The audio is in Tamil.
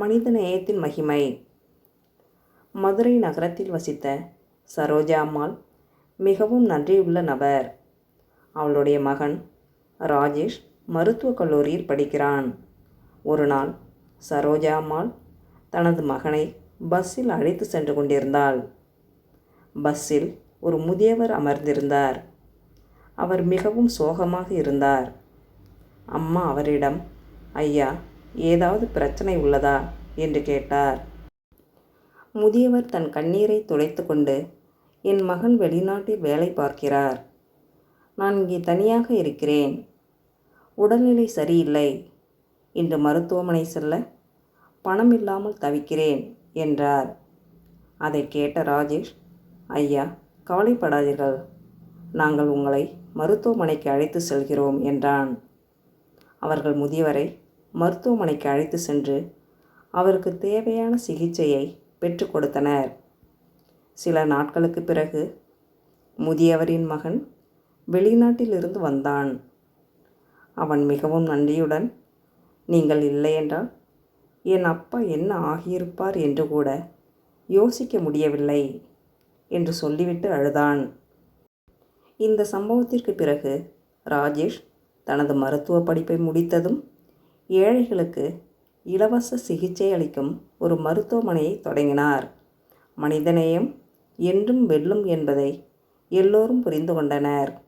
மனிதநேயத்தின் மகிமை. மதுரை நகரத்தில் வசித்த சரோஜா அம்மாள் மிகவும் நன்றியுள்ள நபர். அவளுடைய மகன் ராஜேஷ் மருத்துவக் கல்லூரியில் படிக்கிறான். ஒரு நாள் சரோஜா அம்மாள் தனது மகனை பஸ்ஸில் அழைத்து சென்று கொண்டிருந்தாள். பஸ்ஸில் ஒரு முதியவர் அமர்ந்திருந்தார். அவர் மிகவும் சோகமாக இருந்தார். அம்மா அவரிடம் ஐயா ஏதாவது பிரச்சனை உள்ளதா? என்று கேட்டார். முதியவர் தன் கண்ணீரை துடைத்து கொண்டு என் மகன் வெளிநாட்டில் வேலை பார்க்கிறார். நான் இங்கே தனியாக இருக்கிறேன். உடல்நிலை சரியில்லை. இன்று மருத்துவமனை செல்ல பணம் இல்லாமல் தவிக்கிறேன் என்றார். அதை கேட்ட ராஜேஷ் ஐயா கவலைப்படாதீர்கள். நாங்கள் உங்களை மருத்துவமனைக்கு அழைத்து செல்கிறோம் என்றான். அவர்கள் முதியவரை மருத்துவமனைக்கு அழைத்து சென்று அவருக்கு தேவையான சிகிச்சையை பெற்றுக் கொடுத்தனர். சில நாட்களுக்கு பிறகு முதியவரின் மகன் வெளிநாட்டிலிருந்து வந்தான். அவன் மிகவும் நன்றியுடன் நீங்கள் இல்லையென்றால் என் அப்பா என்ன ஆகியிருப்பார் என்று கூட யோசிக்க முடியவில்லை என்று சொல்லிவிட்டு அழுதான். இந்த சம்பவத்திற்கு பிறகு ராஜேஷ் தனது மருத்துவ படிப்பை முடித்ததும் ஏழைகளுக்கு இலவச சிகிச்சை அளிக்கும் ஒரு மருத்துவமனையை தொடங்கினார். மனிதநேயம் என்றும் வெல்லும் என்பதை எல்லோரும் புரிந்து கொண்டனர்.